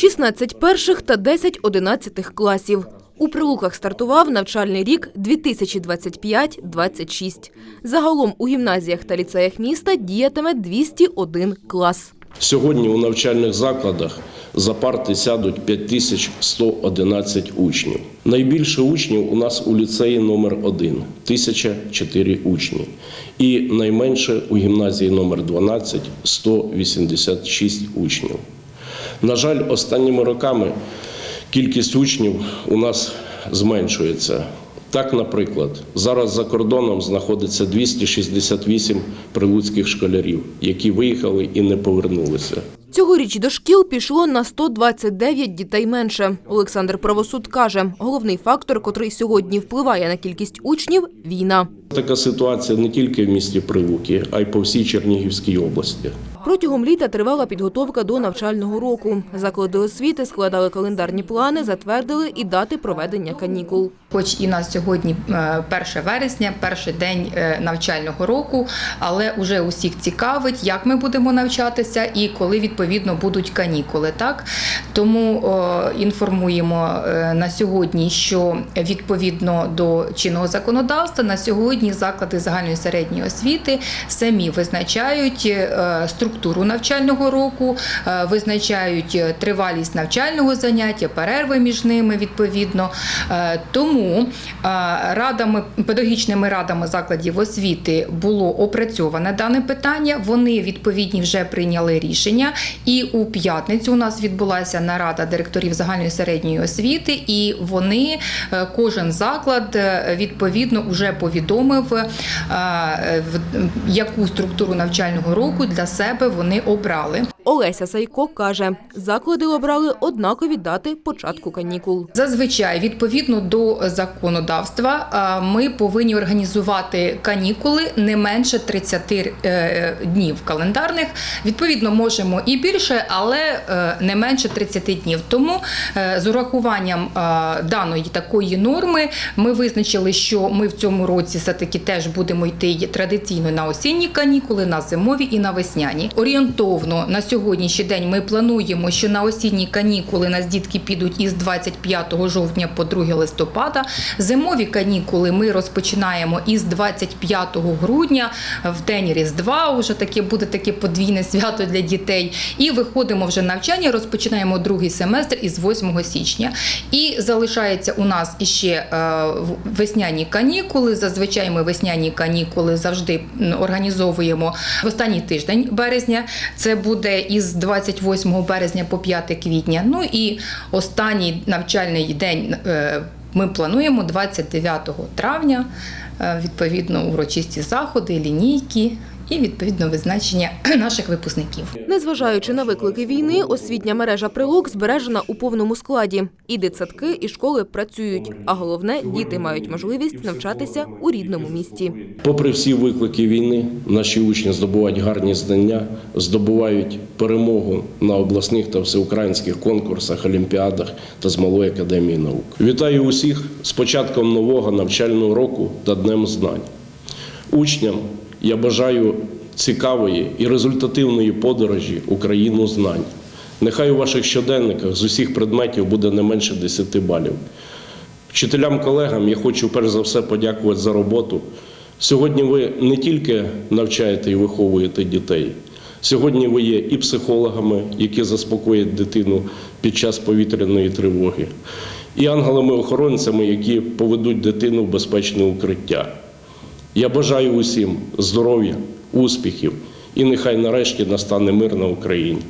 16 перших та 10 одинадцятих класів. У Прилуках стартував навчальний рік 2025-26. Загалом у гімназіях та ліцеях міста діятиме 201 клас. Сьогодні у навчальних закладах за парти сядуть 5111 учнів. Найбільше учнів у нас у ліцеї номер 1 1004 учні. І найменше у гімназії номер 12 186 учнів. На жаль, останніми роками кількість учнів у нас зменшується. Так, наприклад, зараз за кордоном знаходиться 268 прилуцьких школярів, які виїхали і не повернулися. Цьогоріч до шкіл пішло на 129 дітей менше. Олександр Правосуд каже, головний фактор, котрий сьогодні впливає на кількість учнів – війна. Така ситуація не тільки в місті Прилуки, а й по всій Чернігівській області. Протягом літа тривала підготовка до навчального року. Заклади освіти складали календарні плани, затвердили і дати проведення канікул. Хоч і на сьогодні е, 1 вересня, перший день е, навчального року, але вже усіх цікавить, як ми будемо навчатися і коли відповідно будуть канікули. Так тому о, інформуємо е, на сьогодні, що відповідно до чинного законодавства на сьогодні заклади загальної середньої освіти самі визначають е, структуру навчального року, е, визначають е, тривалість навчального заняття, перерви між ними відповідно. Е, Тому радами педагогічними радами закладів освіти було опрацьоване дане питання. Вони відповідні вже прийняли рішення. І у п'ятницю у нас відбулася нарада директорів загальної середньої освіти, і вони кожен заклад відповідно вже повідомив, яку структуру навчального року для себе вони обрали. Олеся Сайко каже, заклади обрали однакові дати початку канікул. Зазвичай, відповідно до законодавства, ми повинні організувати канікули не менше 30 е, днів календарних. Відповідно, можемо і більше, але е, не менше 30 днів. Тому е, з урахуванням даної такої норми ми визначили, що ми в цьому році все-таки теж будемо йти традиційно на осінні канікули, на зимові і на весняні. Орієнтовно на сьогоднішній день ми плануємо, що на осінні канікули нас дітки підуть із 25 жовтня по 2 листопада. Зимові канікули ми розпочинаємо із 25 грудня в день Різдва. Уже таке буде таке подвійне свято для дітей. І виходимо вже навчання. Розпочинаємо другий семестр із 8 січня. І залишається у нас іще е, весняні канікули. Зазвичай ми весняні канікули завжди організовуємо в останній тиждень березня. Це буде із 28 березня по 5 квітня. Ну і останній навчальний день е, ми плануємо 29 травня. Е, Відповідно, урочисті заходи, лінійки і відповідно визначення наших випускників. Незважаючи на виклики війни, освітня мережа «Прилук» збережена у повному складі. І дитсадки, і школи працюють. А головне, діти мають можливість навчатися у рідному місті. Попри всі виклики війни, наші учні здобувають гарні знання, здобувають перемогу на обласних та всеукраїнських конкурсах, олімпіадах та з малої академії наук. Вітаю усіх з початком нового навчального року та Днем знань. Учням я бажаю цікавої і результативної подорожі у країну знань. Нехай у ваших щоденниках з усіх предметів буде не менше 10 балів. Вчителям, колегам я хочу перш за все подякувати за роботу. Сьогодні ви не тільки навчаєте і виховуєте дітей. Сьогодні ви є і психологами, які заспокоять дитину під час повітряної тривоги, і ангелами-охоронцями, які поведуть дитину в безпечне укриття. Я бажаю усім здоров'я, успіхів і нехай нарешті настане мир на Україні.